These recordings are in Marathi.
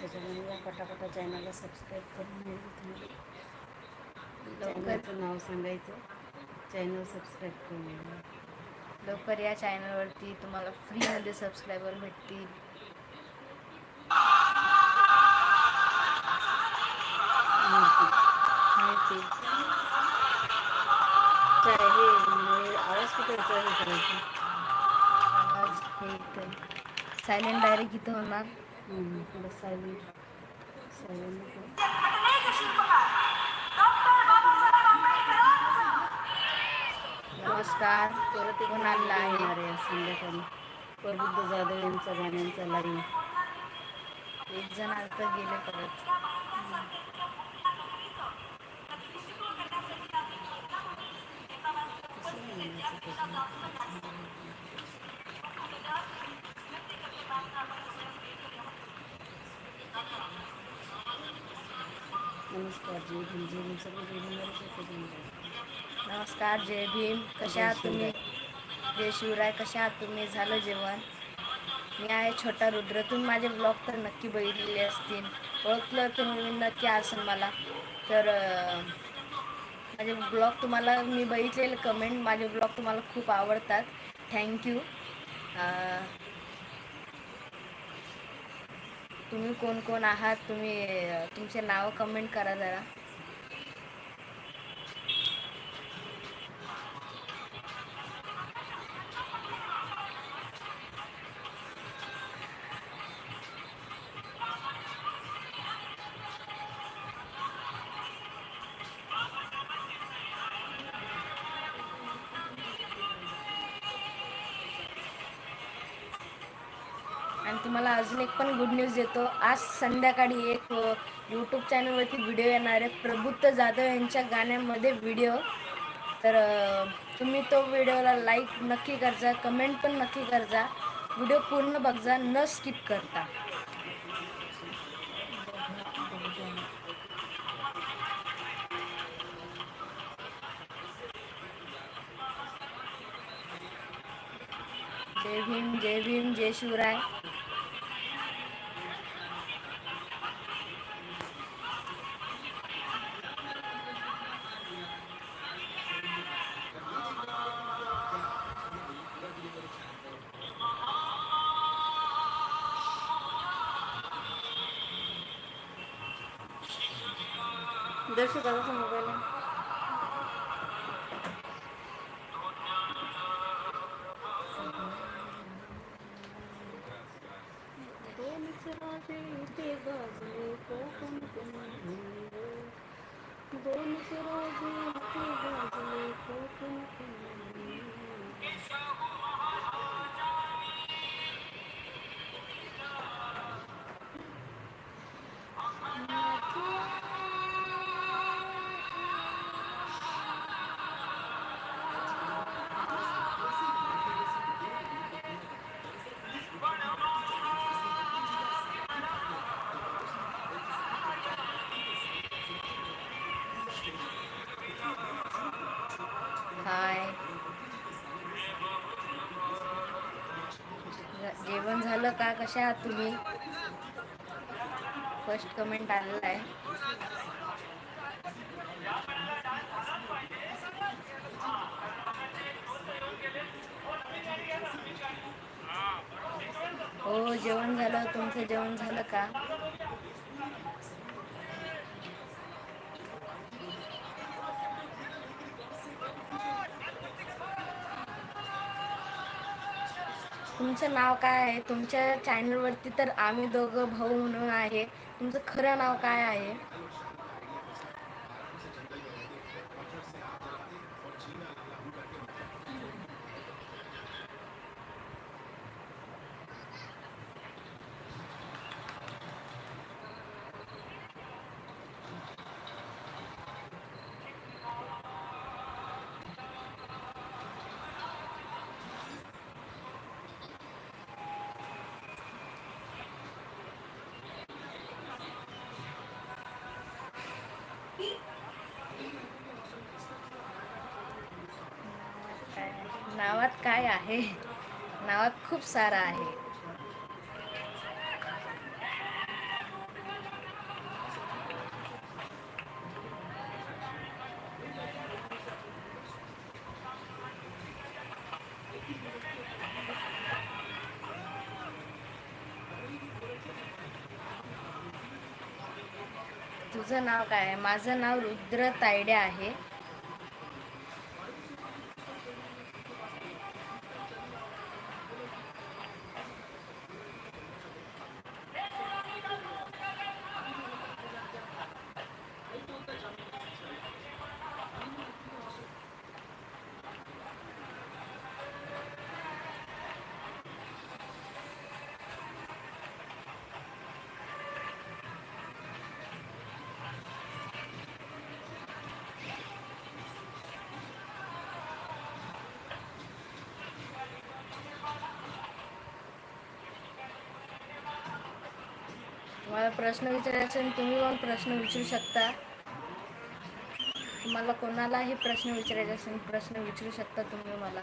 त्याच्यामुळे या पटापटा चॅनलला सबस्क्राईब करून लवकर चॅनलचं नाव सांगायचं. चॅनल सबस्क्राईब करून लवकर या चॅनलवरती तुम्हाला फ्रीमध्ये सबस्क्रायबर भेटतील. हे आवाज कुठे करायचं? सायलेंट डायरेक्ट इथं होणार. थोडं सायलेंट सायलेंट नमस्कार परत एक कोण आहे अरे संध्याकाळी प्रबुद्ध जाधव यांचा गाण्यांचा लाईव्ह एक जण आता गेले परत Thank you. नमस्कार जी भीम जी भीम. सगळे जोडून शकतो नमस्कार जय भीम. कशा आहात तुम्ही? जय शिवराय. कशा आहात तुम्ही? झालं जेवण? मी आहे छोटा रुद्र. तुम्ही माझे ब्लॉग तर नक्की बघितलेले असतील. ओळखलं तर मी नक्की असेल मला. तर माझे ब्लॉग तुम्हाला मी बघितलेले कमेंट माझे ब्लॉग तुम्हाला खूप आवडतात. थँक्यू तुम्ही कोण कोण आहात तुम्ही तुमचे नाव कमेंट करा जरा. तुम्हाला अजून एक पण गुड न्यूज देतो. आज संध्याकाळी एक यूट्यूब चॅनलवरती व्हिडिओ येणार आहे. प्रबुद्ध जाधव यांच्या गाण्यामध्ये व्हिडिओ तर तुम्ही तो व्हिडिओला लाईक नक्की करजा कमेंट पण नक्की करजा. व्हिडिओ पूर्ण बघजा न स्किप करता. जय भीम जय भीम जय शिवराय. দেড়শো টাকা তো মোবাইলে Bom, será que जेवण का? कशा आहात तुम्ही? फर्स्ट कमेंट आलेला आहे. हो जेवण झालं. तुमचं जेवण झालं का? तुमचं नाव काय आहे? तुमच्या चॅनलवरती तर आम्ही दोघं भाऊ म्हणून आहे. तुमचं खरं नाव काय आहे? नावात काय आहे? नावात खूप सारा आहे. तुझं नाव काय आहे? माझं नाव रुद्र तायडे आहे. मला प्रश्न विचारायचे असेल तुम्ही पण प्रश्न विचारू शकता. तुम्हाला कोणालाही प्रश्न विचारायचे असेल प्रश्न विचारू शकता तुम्ही मला.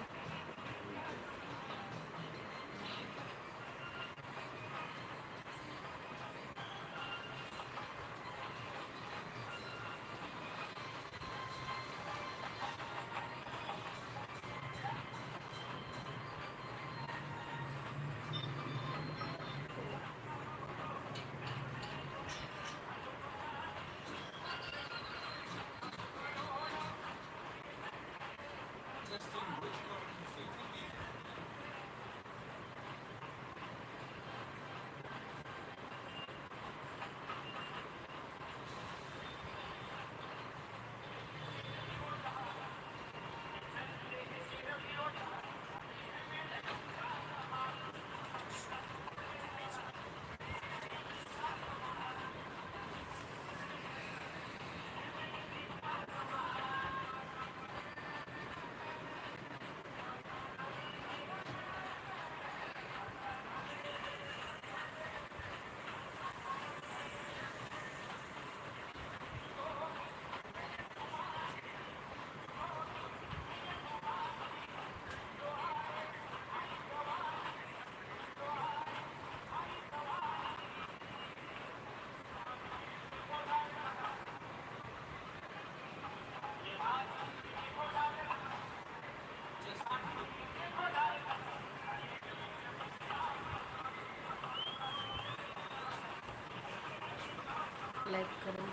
लाईक करा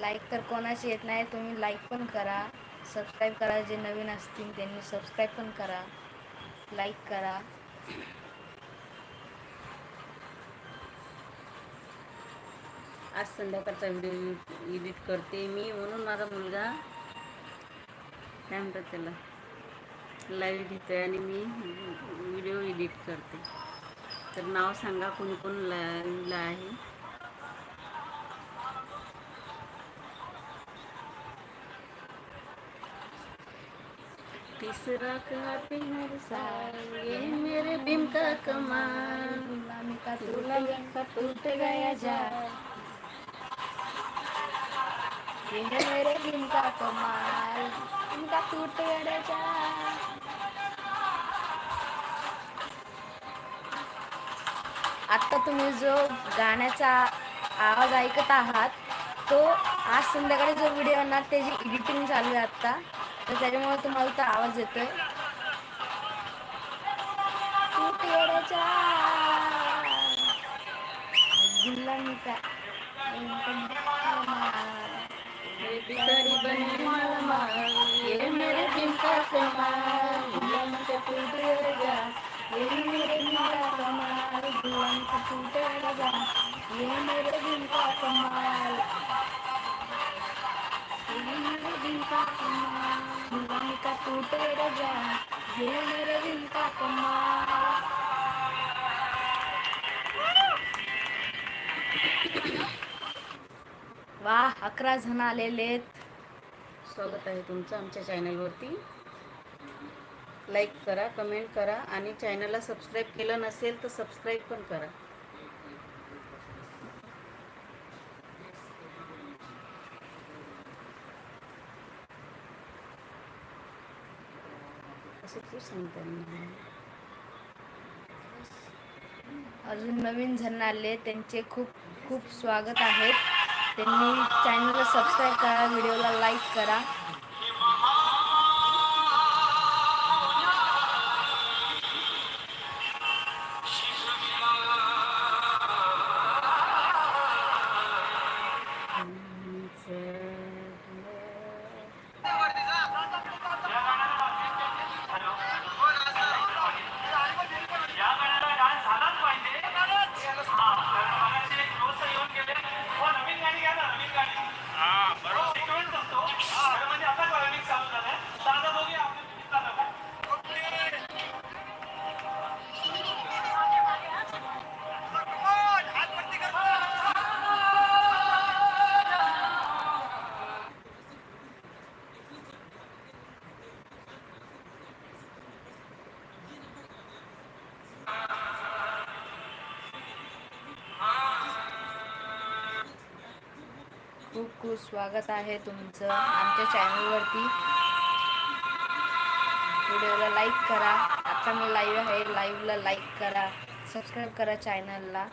लाईक तर कोणाची येत नाही तुम्ही लाईक पण करा सबस्क्राईब करा जे नवीन असतील त्यांनी सबस्क्राईब पण करा लाईक करा. आज संध्याकाळचा व्हिडिओ एडिट करते मी म्हणून माझा मुलगा काय म्हणतात त्याला. लाईव्ह घेतोय आणि मी व्हिडिओ एडिट करते. तर नाव सांगा कोणी कोण लाईव्हला आहे. तीसरा का प्यार सा ये मेरे बिम का कमाल. गुलामी का दूल्हा का टूट गया जा. ये है मेरे दिल का कमाल इनका टूट जा. आत्ता तुम्ही जो गाण्याचा आवाज ऐकत आहात तो आज संध्याकाळी जो व्हिडिओ येणार त्याची एडिटिंग चालू आहे आत्ता तर त्याच्यामुळे तुम्हाला तो आवाज येतोय. टूट येड्याच्या गुलामी का ये मेरे कमाल गुलाम का ये मेरे का कमाल ये मेरे दिल का कमाल ये मेरे दिल का कमाल गुलाम का टूट लगा ये मेरे दिल का कमाल वा अकरा जण आलेले आहेत स्वागत आहे तुमचं आमच्या चॅनलवरती लाईक करा कमेंट करा आणि चॅनलला सबस्क्राईब केलं नसेल तर सबस्क्राईब पण करा. असं तू सांगता अजून नवीन जण आले त्यांचे खूप खूप स्वागत आहेत त्यांनी चॅनलला सबस्क्राईब करा व्हिडिओला लाईक करा. खूप खूप स्वागत आहे तुमचं आमच्या चॅनलवरती. व्हिडिओला लाईक करा. आता मी लाईव्ह आहे. लाईव्हला लाईक करा. सबस्क्राईब करा चॅनलला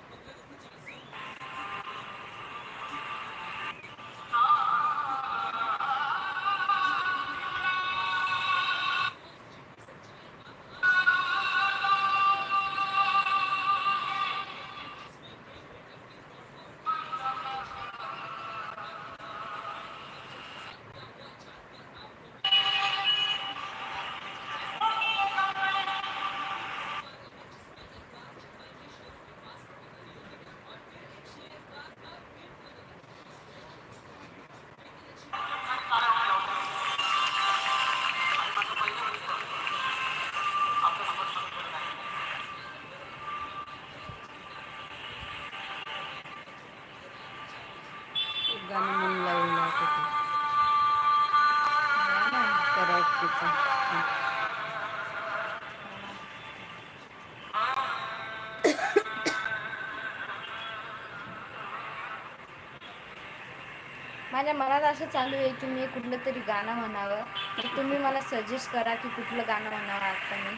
माझ्या मनात असं चालू आहे की मी कुठलं तरी गाणं म्हणावं. तर तुम्ही मला सजेस्ट करा की कुठलं गाणं म्हणावं आता मी.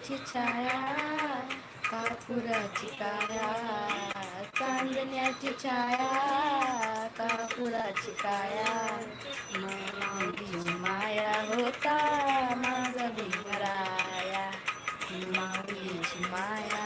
चांदण्याची छाया कापुराची काया चांदण्याची छाया कापुराची काया माऊलीची माया होता माझा भीमराया माऊलीची माया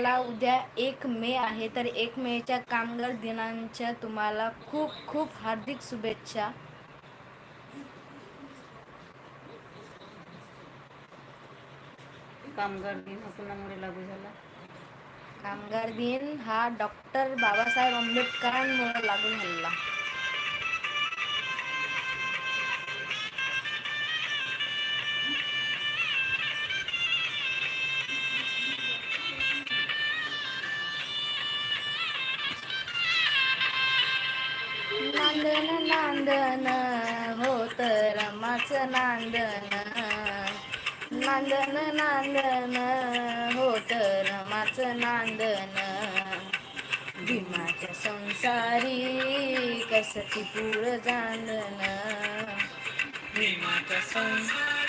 तुम्हाला उद्या एक मे आहे तर एक मेच्या कामगार दिनांच्या तुम्हाला खूप खूप हार्दिक शुभेच्छा. कामगार दिन हा कुणामुळे लागू झाला? कामगार दिन हा डॉक्टर बाबासाहेब आंबेडकरांमुळे लागू झाला. नांदन नांदन होत रमाचं नांदन. भीमाच्या संसारी कसती पूर जांदन. भीमाच्या संसारी